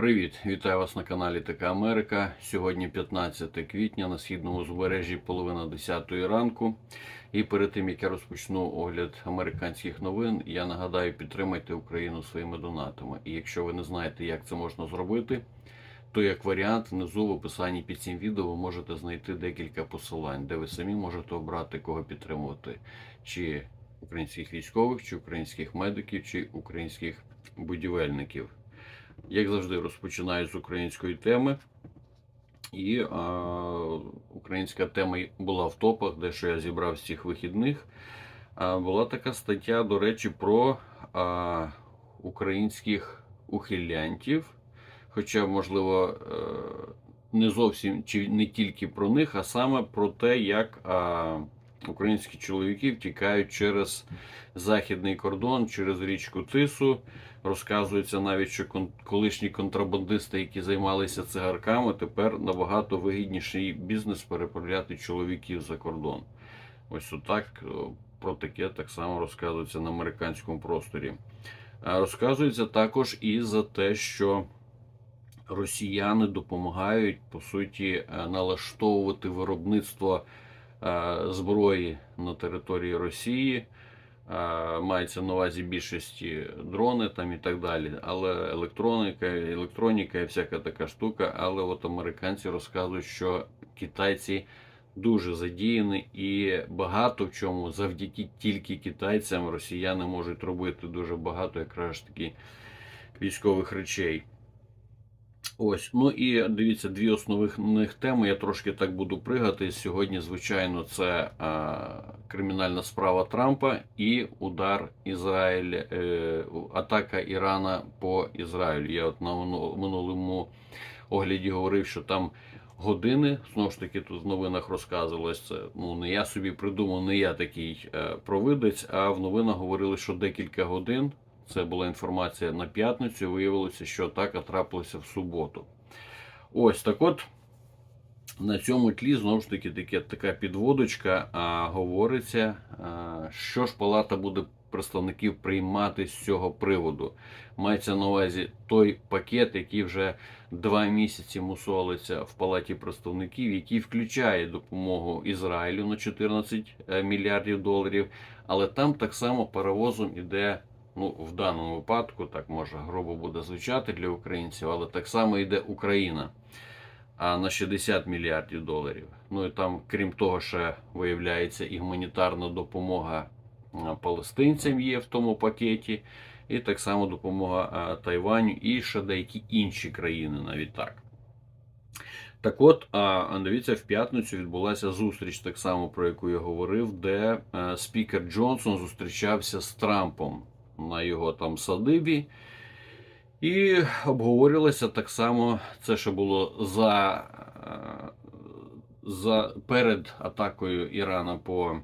Привіт, вітаю вас на каналі Така Америка. Сьогодні 15 квітня на східному збережжі половина 10 ранку. І перед тим як я розпочну огляд американських новин, я нагадаю, підтримайте Україну своїми донатами. І якщо ви не знаєте, як це можна зробити, то як варіант внизу в описанні під цим відео ви можете знайти декілька посилань, де ви самі можете обрати кого підтримувати, чи українських військових, чи українських медиків, чи українських будівельників. Як завжди, розпочинаю з української теми. І а, українська тема була в топах, де що я зібрав з цих вихідних. А, була така стаття, до речі, про а, українських ухилянтів. Хоча, можливо, е, не зовсім чи не тільки про них, а саме про те, як а, українські чоловіки втікають через західний кордон, через річку Тису. Розказується навіть, що колишні контрабандисти, які займалися цигарками, тепер набагато вигідніший бізнес переправляти чоловіків за кордон. Ось отак про таке так само розказується на американському просторі. Розказується також і за те, що росіяни допомагають по суті е, налаштовувати виробництво е, зброї на території Росії. Е, Мається на увазі більшості дрони там і так далі, але електроніка, електроніка і всяка така штука. Але от американці розказують, що китайці дуже задіяні і багато в чому завдяки тільки китайцям росіяни можуть робити дуже багато якраз таки військових речей. Ось, ну і дивіться, дві основних теми. Я трошки так буду пригати. Сьогодні, звичайно, це а, кримінальна справа Трампа і удар Ізраїль, е, атака Ірана по Ізраїлю. Я от на мину- минулому огляді говорив, що там години, знову ж таки, тут в новинах розказувалось це. Ну, не я собі придумав, не я такий е, провидець, а в новинах говорили, що декілька годин. Це була інформація на п'ятницю. Виявилося, що атака трапилася в суботу. Ось так от. На цьому тлі знову ж таки таке, така підводочка а, говориться, а, що ж палата буде представників приймати з цього приводу. Мається на увазі той пакет, який вже два місяці мусолиться в палаті представників, який включає допомогу Ізраїлю на 14 мільярдів доларів, але там так само паровозом іде. Ну, в даному випадку, так може грубо буде звучати для українців, але так само йде Україна а на 60 мільярдів доларів. Ну і там, крім того, ще виявляється і гуманітарна допомога палестинцям є в тому пакеті, і так само допомога Тайваню і ще деякі інші країни, навіть так. Так от, дивіться, в п'ятницю відбулася зустріч, так само про яку я говорив, де е, спікер Джонсон зустрічався з Трампом на його там садибі. І обговорювалося так само це, що було за, е, за перед атакою Ірана по е,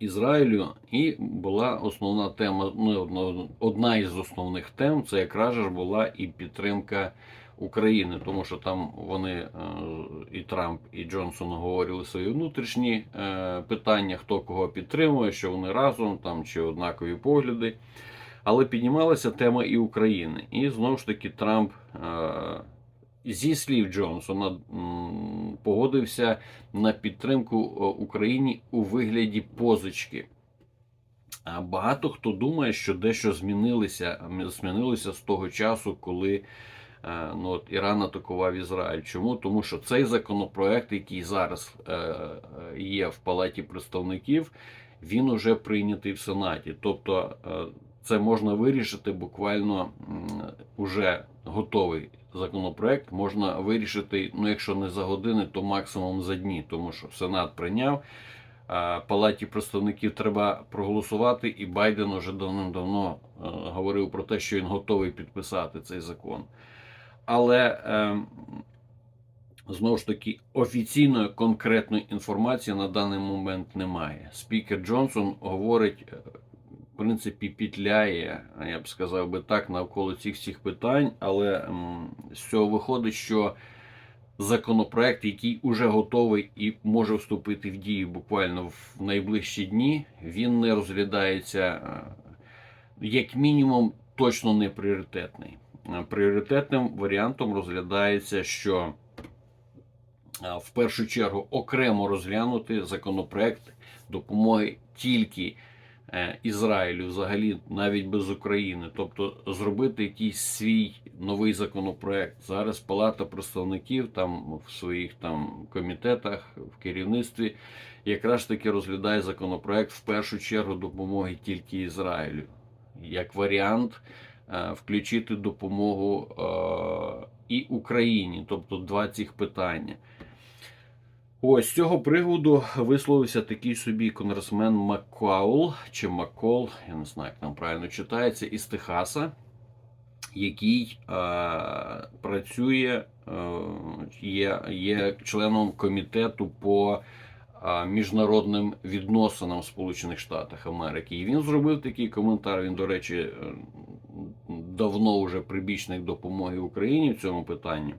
Ізраїлю. І була основна тема, ну, одна із основних тем це якраз ж була і підтримка України, тому що там вони е, і Трамп, і Джонсон говорили свої внутрішні е, питання, хто кого підтримує, що вони разом там чи однакові погляди. Але піднімалася тема і України. І знову ж таки Трамп е, зі слів Джонсона погодився на підтримку Україні у вигляді позички. Багато хто думає, що дещо змінилося, змінилося з того часу, коли ну, от Іран атакував Ізраїль. Чому? Тому що цей законопроект, який зараз е, е, є в Палаті представників, він уже прийнятий в Сенаті. Тобто е, це можна вирішити буквально уже готовий законопроект. Можна вирішити, ну якщо не за години, то максимум за дні, тому що Сенат прийняв. Палаті представників треба проголосувати, і Байден уже давним-давно е, говорив про те, що він готовий підписати цей закон. Але е, знову ж таки офіційної конкретної інформації на даний момент немає. Спікер Джонсон говорить е, в принципі, пітляє, я б сказав би так, навколо цих всіх питань, але м, з цього виходить, що законопроект, який уже готовий і може вступити в дію буквально в найближчі дні, він не розглядається е, як мінімум точно не пріоритетний. Е, пріоритетним варіантом розглядається, що е, в першу чергу окремо розглянути законопроект допомоги тільки е, Ізраїлю, взагалі навіть без України, тобто зробити якийсь свій новий законопроект. Зараз Палата представників там в своїх там комітетах, в керівництві якраз таки розглядає законопроект в першу чергу допомоги тільки Ізраїлю, як варіант включити допомогу е, і Україні, тобто два цих питання. Ось з цього приводу висловився такий собі конгресмен Маккаул чи Маккол, я не знаю, як там правильно читається, із Техаса, який е, працює, е, є, є членом комітету по е, міжнародним відносинам в Сполучених Штатах Америки. І він зробив такий коментар. Він, до речі, е, давно вже прибічник допомоги Україні в цьому питанні.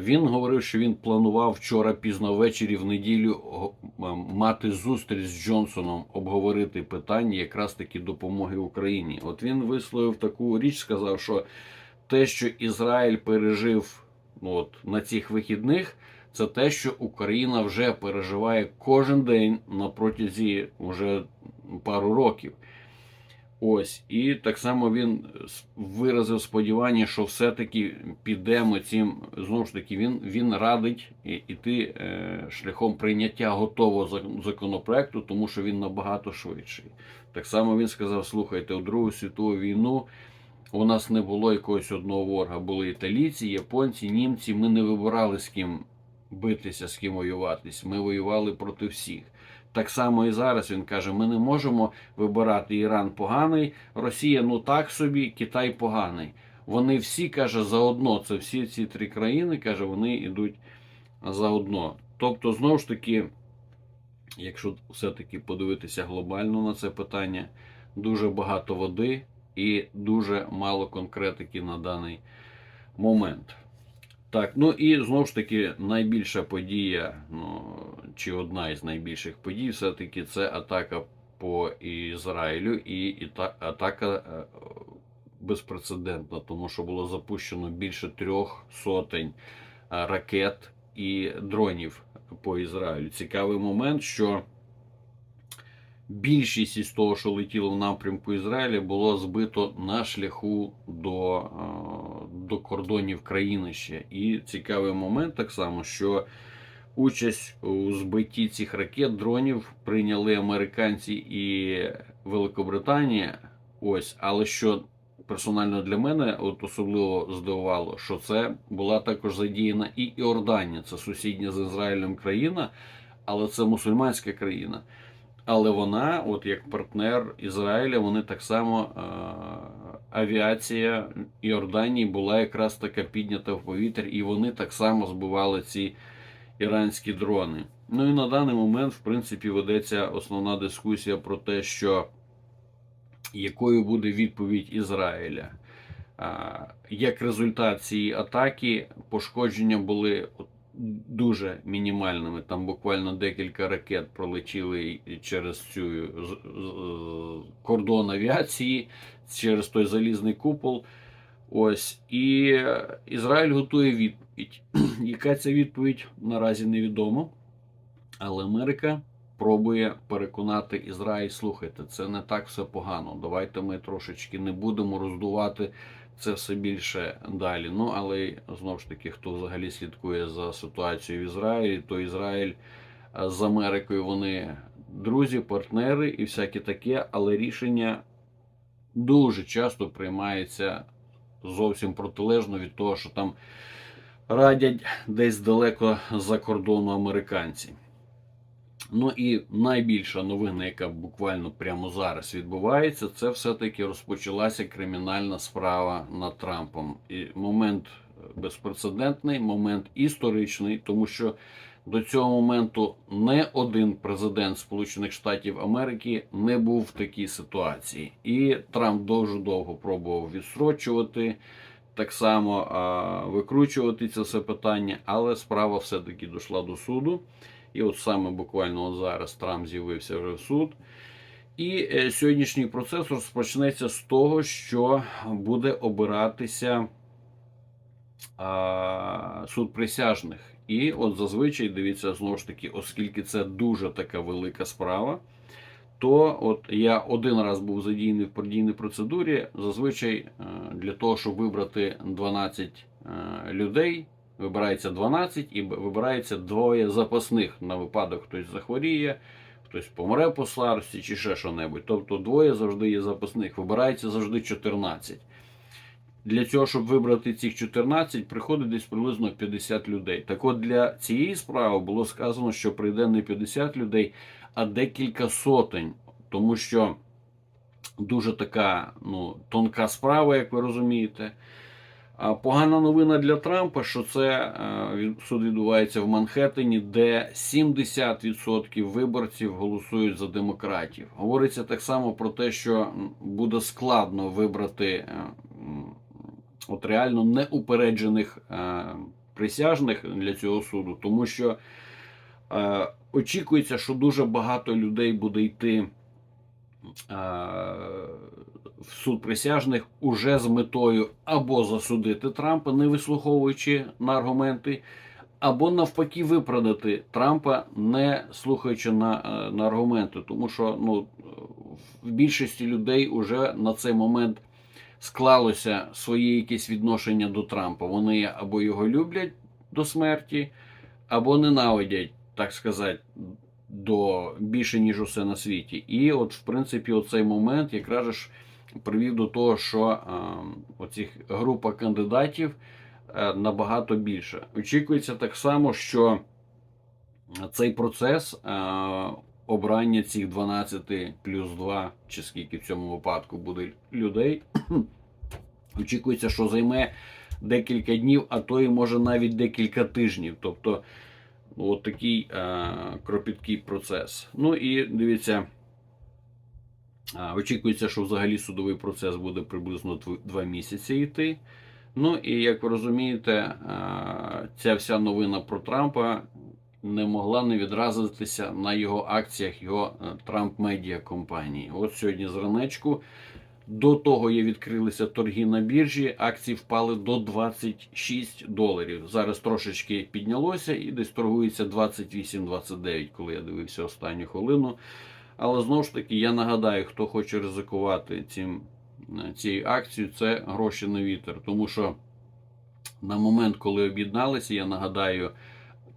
Він говорив, що він планував вчора пізно ввечері в неділю мати зустріч з Джонсоном, обговорити питання якраз таки допомоги Україні. От він висловив таку річ, сказав, що те, що Ізраїль пережив ну, от, на цих вихідних, це те, що Україна вже переживає кожен день на протязі вже пару років. Ось, і так само він виразив сподівання, що все-таки підемо цим. Знову ж таки, він, він радить іти е, шляхом прийняття готового зак- законопроекту, тому що він набагато швидший. Так само він сказав: слухайте, у Другу світову війну у нас не було якогось одного ворога. Були італійці, японці, німці. Ми не вибирали з ким битися, з ким воюватись. Ми воювали проти всіх. Так само і зараз він каже: ми не можемо вибирати Іран поганий, Росія ну так собі, Китай поганий. Вони всі каже заодно. Це всі ці три країни, каже, вони йдуть заодно. Тобто, знову ж таки, якщо все-таки подивитися глобально на це питання, дуже багато води і дуже мало конкретики на даний момент. Так, ну і знову ж таки, найбільша подія, ну чи одна із найбільших подій, все-таки це атака по Ізраїлю, і, і та атака е, безпрецедентна, тому що було запущено більше трьох сотень е, ракет і дронів по Ізраїлю. Цікавий момент, що більшість із того, що летіло в напрямку Ізраїля, було збито на шляху до, е, до кордонів країни ще. І цікавий момент так само, що участь у збитті цих ракет дронів прийняли американці і Великобританія. Ось, але що персонально для мене от особливо здивувало, що це була також задіяна і Іорданія, це сусідня з Ізраїлем країна, але це мусульманська країна. Але вона, от як партнер Ізраїля, вони так само е, авіація Іорданії була якраз така піднята в повітря, і вони так само збивали ці іранські дрони. Ну і на даний момент, в принципі, ведеться основна дискусія про те, що якою буде відповідь Ізраїля. Як результат цієї атаки, пошкодження були дуже мінімальними. Там буквально декілька ракет пролетіли через цю з- кордон авіації, через той залізний купол. Ось і Ізраїль готує відповідь. Яка ця відповідь наразі невідомо. Але Америка пробує переконати Ізраїль, слухайте, це не так все погано. Давайте ми трошечки не будемо роздувати це все більше далі. Ну але знову ж таки, хто взагалі слідкує за ситуацією в Ізраїлі, то Ізраїль е, з Америкою вони друзі, партнери і всяке таке, але рішення дуже часто приймається зовсім протилежно від того, що там радять десь далеко за кордону американці. Ну і найбільша новина, яка буквально прямо зараз відбувається, це все-таки розпочалася кримінальна справа над Трампом. І момент безпрецедентний, момент історичний, тому що до цього моменту не один президент Сполучених Штатів Америки не був в такій ситуації. І Трамп дуже довго пробував відстрочувати, так само а, викручувати це все питання, але справа все-таки дійшла до суду. І от саме буквально от зараз Трамп з'явився вже в суд. І е, сьогоднішній процес розпочнеться з того, що буде обиратися а, суд присяжних. І от зазвичай дивіться знову ж таки, оскільки це дуже така велика справа, то от я один раз був задіяний в партійній процедурі. Зазвичай е, для того, щоб вибрати 12 е, людей, вибирається 12 і вибирається двоє запасних на випадок, хтось захворіє, хтось помре по старості чи ще що-небудь. Тобто двоє завжди є запасних. Вибирається завжди 14. Для цього, щоб вибрати цих 14, приходить десь приблизно 50 людей. Так от для цієї справи було сказано, що прийде не 50 людей, а декілька сотень. Тому що дуже така ну, тонка справа, як ви розумієте. Погана новина для Трампа, що це е, суд відбувається в Манхеттені, де 70% виборців голосують за демократів. Говориться так само про те, що буде складно вибрати е, от реально неупереджених е, присяжних для цього суду, тому що очікується, що дуже багато людей буде йти в суд присяжних уже з метою або засудити Трампа, не вислуховуючи на аргументи, або навпаки виправдати Трампа, не слухаючи на, е, на аргументи. Тому що ну, в більшості людей уже на цей момент склалося своє якесь відношення до Трампа. Вони або його люблять до смерті, або ненавидять, так сказати, до більше, ніж усе на світі. І от, в принципі, оцей момент якраз ж привів до того, що е, оцих група кандидатів е, набагато більше. Очікується так само, що цей процес е, обрання цих 12 плюс 2, чи скільки в цьому випадку буде людей, очікується, що займе декілька днів, а то і може навіть декілька тижнів. Тобто, ну, от такий е, кропіткий процес. Ну і дивіться. Очікується, що взагалі судовий процес буде приблизно тв- два місяці йти. Ну і як ви розумієте, ця вся новина про Трампа не могла не відразитися на його акціях його е, Трамп Медіа компанії. От сьогодні зранечку. До того є відкрилися торги на біржі, акції впали до 26 доларів. Зараз трошечки піднялося і десь торгується 28-29, коли я дивився останню хвилину. Але знову ж таки, я нагадаю, хто хоче ризикувати цим, е, цією акцією, це гроші на вітер. Тому що на момент, коли об'єдналися, я нагадаю,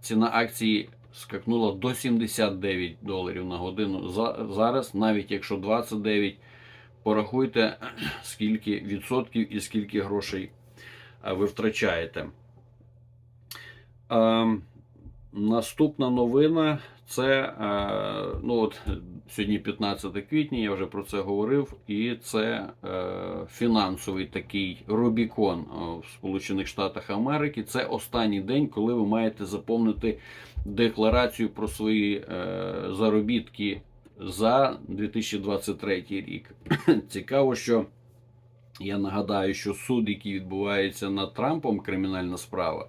ціна акції скакнула до 79 доларів на годину. Зараз, навіть якщо 29, порахуйте, скільки відсотків і скільки грошей ви втрачаєте. Ем, Наступна новина це е, ну от сьогодні 15 квітня, я вже про це говорив, і це е, фінансовий такий Рубікон е, в Сполучених Штатах Америки. Це останній день, коли ви маєте заповнити декларацію про свої заробітки за 2023 рік. Цікаво, що я нагадаю, що суд, який відбувається над Трампом, кримінальна справа.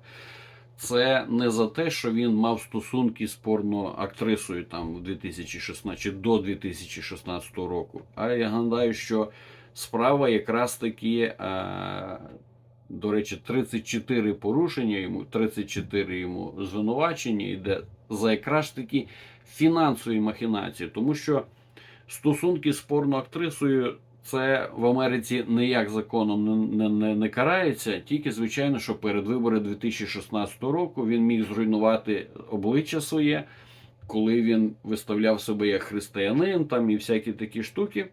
Це не за те, що він мав стосунки з порноактрисою там в 2016 чи до 2016 року. А я нагадаю, що справа якраз таки, е, до речі, 34 порушення йому, 34 йому звинувачення йде за якраз таки фінансові махінації, тому що стосунки з порноактрисою це в Америці ніяк законом не, не, не, карається. Тільки, звичайно, що перед вибори 2016 року він міг зруйнувати обличчя своє, коли він виставляв себе як християнин там і всякі такі штуки.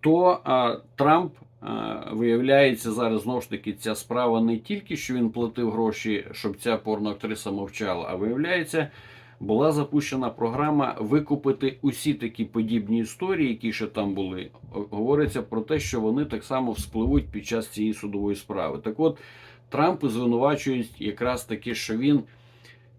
То а, Трамп, а, виявляється, зараз знову ж таки ця справа не тільки що він платив гроші, щоб ця порноактриса мовчала, а виявляється, була запущена програма викупити усі такі подібні історії, які ще там були. Говориться про те, що вони так само вспливуть під час цієї судової справи. Так от Трампи звинувачують якраз таки, що він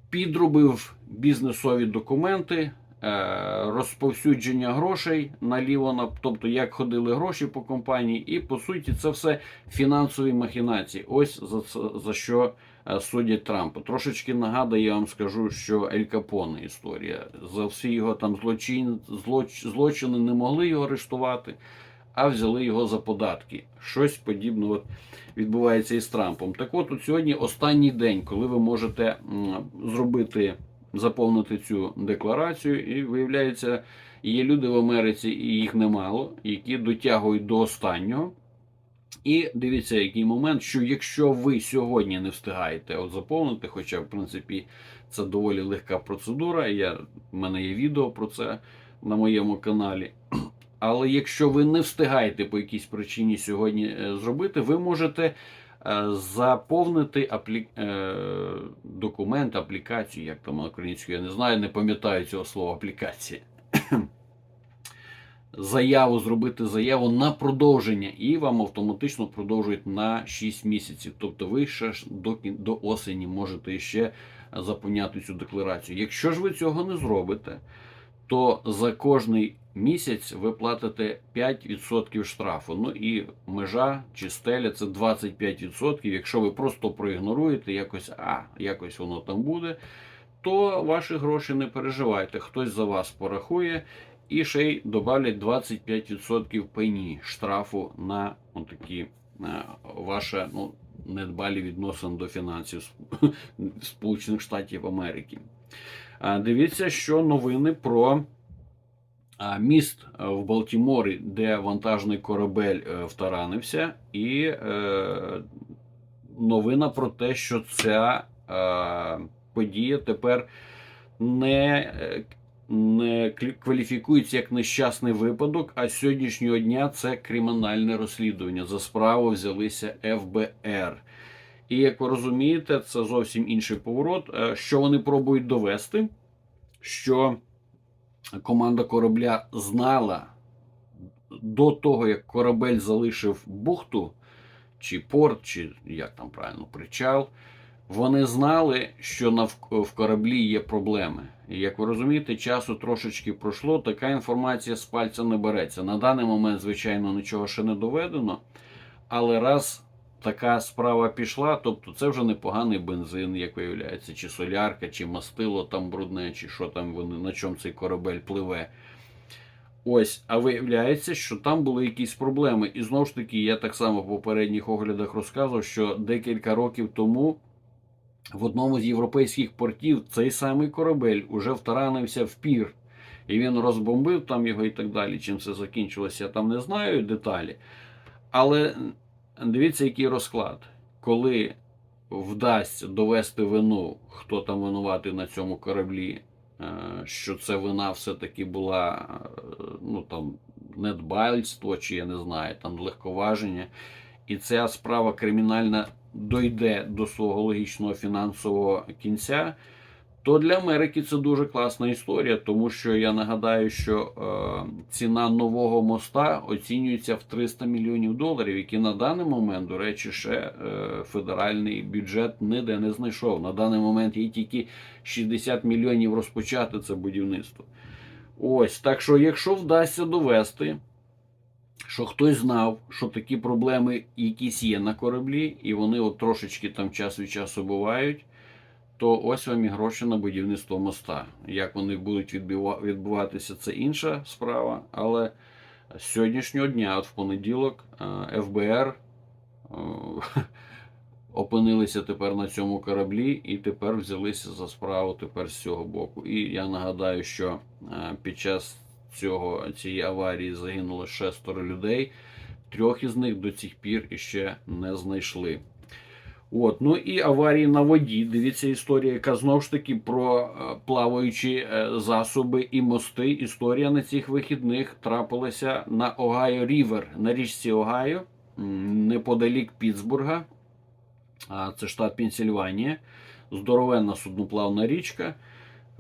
підробив бізнесові документи е, розповсюдження грошей наліво, на- тобто як ходили гроші по компанії, і по суті це все фінансові махінації. Ось за, за що судять Трампа. Трошечки нагадаю, я вам скажу, що Ель Капоне історія. За всі його там злочин, злоч, злочини не могли його арештувати, а взяли його за податки. Щось подібне от відбувається і з Трампом. Так от, от сьогодні останній день, коли ви можете зробити, заповнити цю декларацію, і виявляється, є люди в Америці, і їх немало, які дотягують до останнього. І дивіться, який момент, що якщо ви сьогодні не встигаєте от заповнити, хоча в принципі це доволі легка процедура, я, в мене є відео про це на моєму каналі. Але якщо ви не встигаєте по якійсь причині сьогодні е, зробити, ви можете е, заповнити аплі... е, документ, аплікацію, як там українською, я не знаю, не пам'ятаю цього слова аплікація. Заяву зробити заяву на продовження, і вам автоматично продовжують на 6 місяців. Тобто ви ще до, до осені можете ще заповняти цю декларацію. Якщо ж ви цього не зробите, то за кожний місяць ви платите 5% штрафу. Ну і межа чи стеля це 25%. Якщо ви просто проігноруєте, якось, а, якось воно там буде, то ваші гроші не переживайте. Хтось за вас порахує і ще й добавлять 25% пені штрафу на такі ваше ну, недбалі відносини до фінансів Сполучених Штатів Америки. Дивіться, що новини про міст е, в Балтіморі, де вантажний корабель е, втаранився, і е, новина про те, що ця е, подія тепер не, е, не кваліфікується як нещасний випадок, а з сьогоднішнього дня це кримінальне розслідування. За справу взялися ФБР. І як ви розумієте, це зовсім інший поворот. Е, Що вони пробують довести? Що команда корабля знала до того, як корабель залишив бухту, чи порт, чи як там правильно, причал. Вони знали, що в кораблі є проблеми. І як ви розумієте, часу трошечки пройшло, така інформація з пальця не береться. На даний момент, звичайно, нічого ще не доведено. Але раз така справа пішла, тобто це вже непоганий бензин, як виявляється, чи солярка, чи мастило там брудне, чи що там вони, на чому цей корабель пливе. Ось, а виявляється, що там були якісь проблеми. І знову ж таки, я так само в попередніх оглядах розказував, що декілька років тому в одному з європейських портів цей самий корабель уже втаранився в пір. І він розбомбив там його і так далі. Чим це закінчилося, я там не знаю деталі. Але дивіться, який розклад. Коли вдасться довести вину, хто там винуватий на цьому кораблі, е, що це вина все-таки була е, ну, там, недбальство, чи я не знаю, там легковаження. І ця справа кримінальна дойде до свого логічного фінансового кінця, то для Америки це дуже класна історія, тому що я нагадаю, що е, ціна нового моста оцінюється в 300 мільйонів доларів, які на даний момент, до речі, ще е, федеральний бюджет ніде не знайшов. На даний момент є тільки 60 мільйонів розпочати це будівництво. Ось так що, якщо вдасться довести, що хтось знав, що такі проблеми якісь є на кораблі, і вони от трошечки там час від часу бувають, то ось вам і гроші на будівництво моста. Як вони будуть відбуватися, це інша справа. Але з сьогоднішнього дня, от в понеділок, е, ФБР е, опинилися тепер на цьому кораблі і тепер взялися за справу тепер з цього боку. І я нагадаю, що е, під час цього, цієї аварії загинуло шестеро людей. Трьох із них до цих пір іще не знайшли. От, ну і аварії на воді. Дивіться історія, яка знову ж таки про е, плаваючі е, засоби і мости. Історія на цих вихідних трапилася на Огайо Рівер, на річці Огайо, неподалік Пітсбурга. Це штат Пенсільванія. Здоровенна судноплавна річка.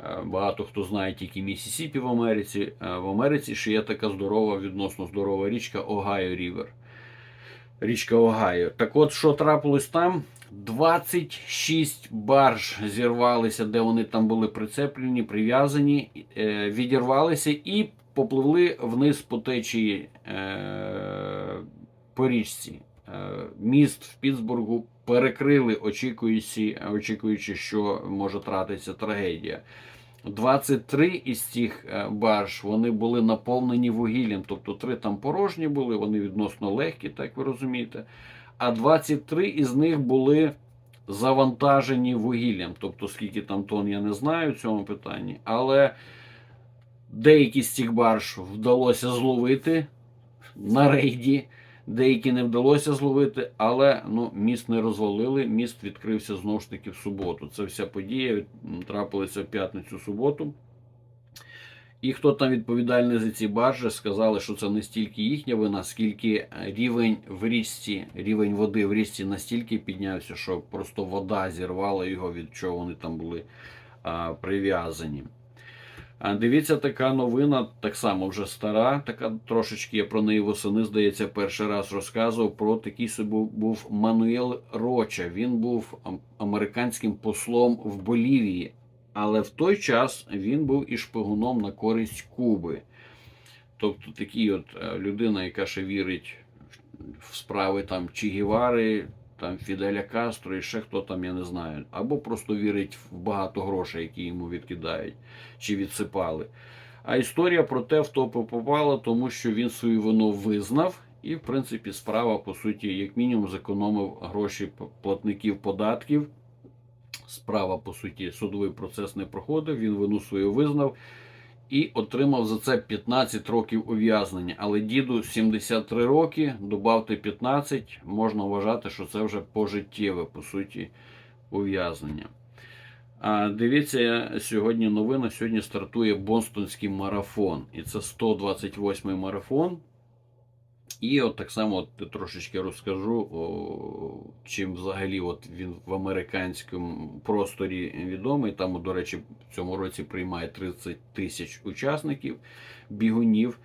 Е, Багато хто знає тільки Місісіпі в Америці. Е, В Америці ще є така здорова, відносно здорова річка Огайо Рівер. Річка Огайо. Так от, що трапилось там? 26 барж зірвалися, де вони там були прицеплені, прив'язані, е, відірвалися і попливли вниз по течії по річці. Міст в Пітсбургу перекрили, очікуючи, очікуючи, що може тратитися трагедія. 23 із цих е, барж вони були наповнені вугіллям, тобто три там порожні були, вони відносно легкі, так ви розумієте. А 23 із них були завантажені вугіллям. Тобто, скільки там тонн, я не знаю в цьому питанні. Але деякі з цих барж вдалося зловити на рейді, деякі не вдалося зловити, але ну, міст не розвалили, міст відкрився знову ж таки в суботу. Це вся подія трапилася в п'ятницю суботу. І хто там відповідальний за ці баржі, сказали, що це не стільки їхня вина, скільки рівень в річці, рівень води в річці настільки піднявся, що просто вода зірвала його, від чого вони там були а, прив'язані. Дивіться, така новина, так само вже стара, така трошечки я про неї восени, здається, перший раз розказував про такий собі був Мануел Роча. Він був американським послом в Болівії, але в той час він був і шпигуном на користь Куби. Тобто такий от е, людина, яка ще вірить в справи там Чі Гівари, там Фіделя Кастро і ще хто там, я не знаю. Або просто вірить в багато грошей, які йому відкидають чи відсипали. А історія про те, в топи попала, тому що він свою вину визнав, і, в принципі, справа, по суті, як мінімум, зекономив гроші платників податків. Справа, по суті, судовий процес не проходив, він вину свою визнав і отримав за це 15 років ув'язнення. Але діду 73 роки, добавте 15, можна вважати, що це вже пожиттєве, по суті, ув'язнення. А дивіться, сьогодні новина. Сьогодні стартує Бостонський марафон. І це 128-й марафон. І от так само от трошечки розкажу, о, чим взагалі от він в американському просторі відомий. Там, до речі, в цьому році приймає 30 тисяч учасників, бігунів.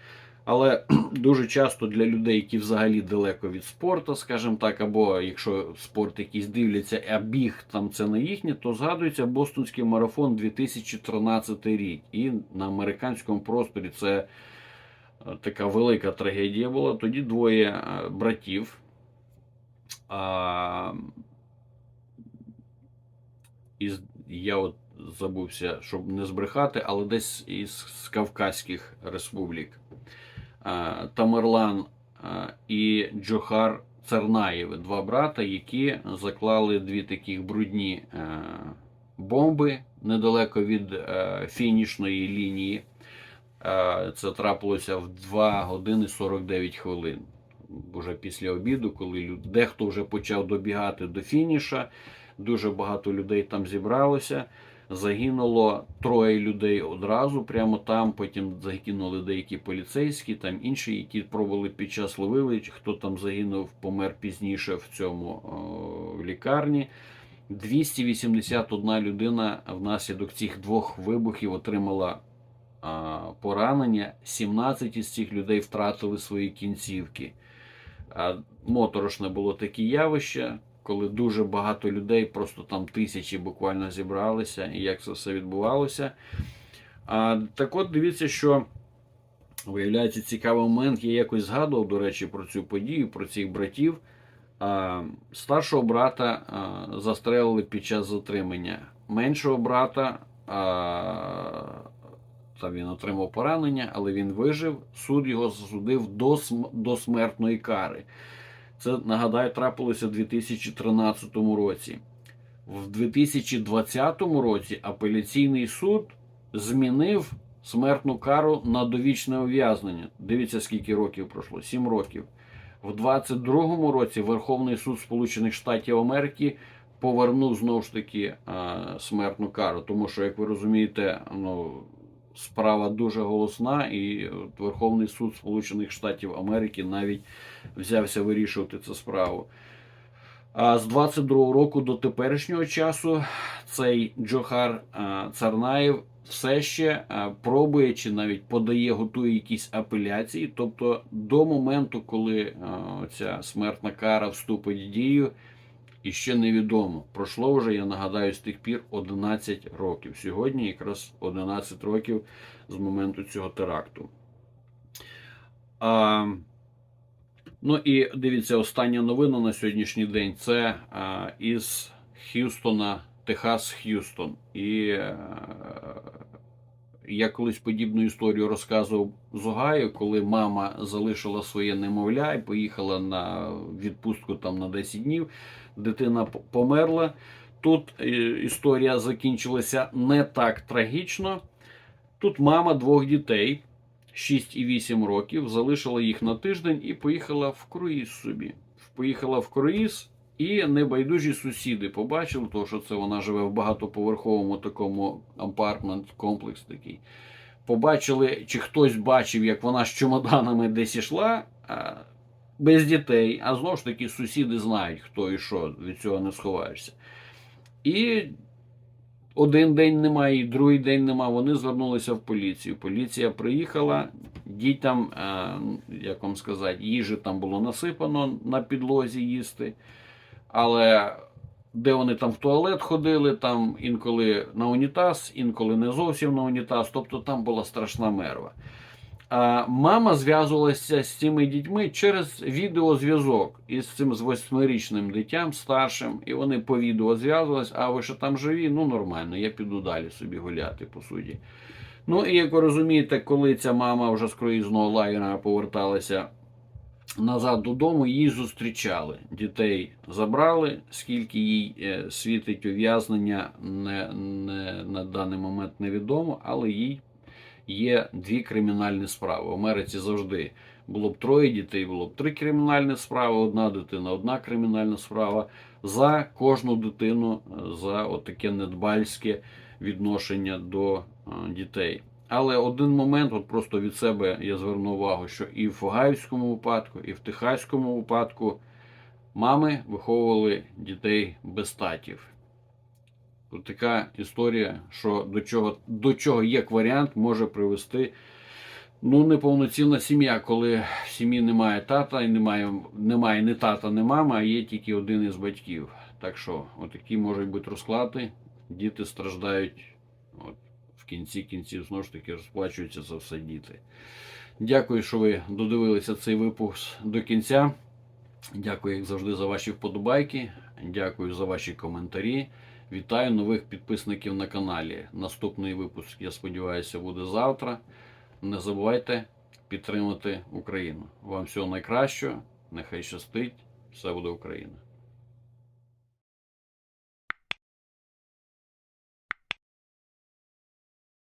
Але дуже часто для людей, які взагалі далеко від спорту, скажімо так, або якщо спорт якийсь дивляться, а біг там це не їхнє, то згадується Бостонський марафон 2013 рік. І на американському просторі це така велика трагедія була. Тоді двоє е, братів. А, із, я от забувся, щоб не збрехати, але десь із Кавказьких республік. А, Тамерлан а, і Джохар Царнаєви, два брата, які заклали дві таких брудні е, бомби недалеко від е, фінішної лінії. Е, Це трапилося в 2 години 49 хвилин. Уже після обіду, коли дехто вже почав добігати до фініша, дуже багато людей там зібралося. Загинуло троє людей одразу, прямо там. Потім загинули деякі поліцейські, там інші, які пробували під час ловили. Хто там загинув, помер пізніше в цьому о, лікарні. 281 людина внаслідок цих двох вибухів отримала поранення. 17 із цих людей втратили свої кінцівки. Моторошне було таке явище, коли дуже багато людей, просто там тисячі буквально зібралися, і як це все відбувалося. Так от дивіться, що виявляється цікавий момент. Я якось згадував, до речі, про цю подію, про цих братів. Старшого брата застрелили під час затримання. Меншого брата а, там він отримав поранення, але він вижив. Суд його засудив до, см- до смертної кари. Це, нагадаю, трапилося у 2013 році. В 2020 році апеляційний суд змінив смертну кару на довічне ув'язнення. Дивіться, скільки років пройшло: 7 років. В 2022 році Верховний суд Сполучених Штатів Америки повернув знову ж таки смертну кару. Тому що, як ви розумієте, ну, справа дуже голосна, і Верховний суд Сполучених Штатів Америки навіть взявся вирішувати цю справу. А з 22 року до теперішнього часу цей Джохар Царнаєв все ще пробує чи навіть подає, готує якісь апеляції. Тобто до моменту, коли ця смертна кара вступить в дію, і ще невідомо. Пройшло вже, я нагадаю, з тих пір 11 років. Сьогодні якраз 11 років з моменту цього теракту. А, ну і дивіться, остання новина на сьогоднішній день це а, із Х'юстона, Техас Х'юстон. І е, я колись подібну історію розказував з Огайо, коли мама залишила своє немовля і поїхала на відпустку там на 10 днів. Дитина померла. Тут е, історія закінчилася не так трагічно. Тут мама двох дітей, 6 і 8 років, залишила їх на тиждень і поїхала в круїз собі. Поїхала в круїз, і небайдужі сусіди побачили, тому що це вона живе в багатоповерховому такому апартмент комплекс такий. Побачили, чи хтось бачив, як вона з чемоданами десь ішла без дітей, а знову ж таки сусіди знають, хто і що, від цього не сховаєшся. І один день немає, і другий день немає. Вони звернулися в поліцію. Поліція приїхала, дітям, е, як вам сказати, їжі там було насипано на підлозі їсти. Але де вони там в туалет ходили, там інколи на унітаз, інколи не зовсім на унітаз, тобто там була страшна мерва. А мама зв'язувалася з цими дітьми через відеозв'язок із цим восьмирічним дитям старшим, і вони по відео зв'язувалися, а ви що там живі? Ну нормально, я піду далі собі гуляти, по суті. Ну і як ви розумієте, коли ця мама вже з круїзного лагера поверталася назад додому, її зустрічали. Дітей забрали, скільки їй е, світить ув'язнення, не, не, на даний момент невідомо, але їй є дві кримінальні справи. В Америці завжди було б троє дітей, було б три кримінальні справи, одна дитина, одна кримінальна справа. За кожну дитину, е, за отаке недбальське відношення до е, дітей. Але один момент, от просто від себе я зверну увагу, що і в Гаївському випадку, і в Техаському випадку мами виховували дітей без татів. Тут така історія, що до чого, до чого як варіант може привести ну, неповноцінна сім'я, коли в сім'ї немає тата і немає, немає ні тата, ні мами, а є тільки один із батьків. Так що, отакі можуть бути розклади, діти страждають. От, кінці кінців знову ж таки розплачуються за все діти. Дякую, що ви додивилися цей випуск до кінця. Дякую, як завжди, за ваші вподобайки. Дякую за ваші коментарі. Вітаю нових підписників на каналі. Наступний випуск, я сподіваюся, буде завтра. Не забувайте підтримати Україну. Вам всього найкращого. Нехай щастить. Все буде Україна.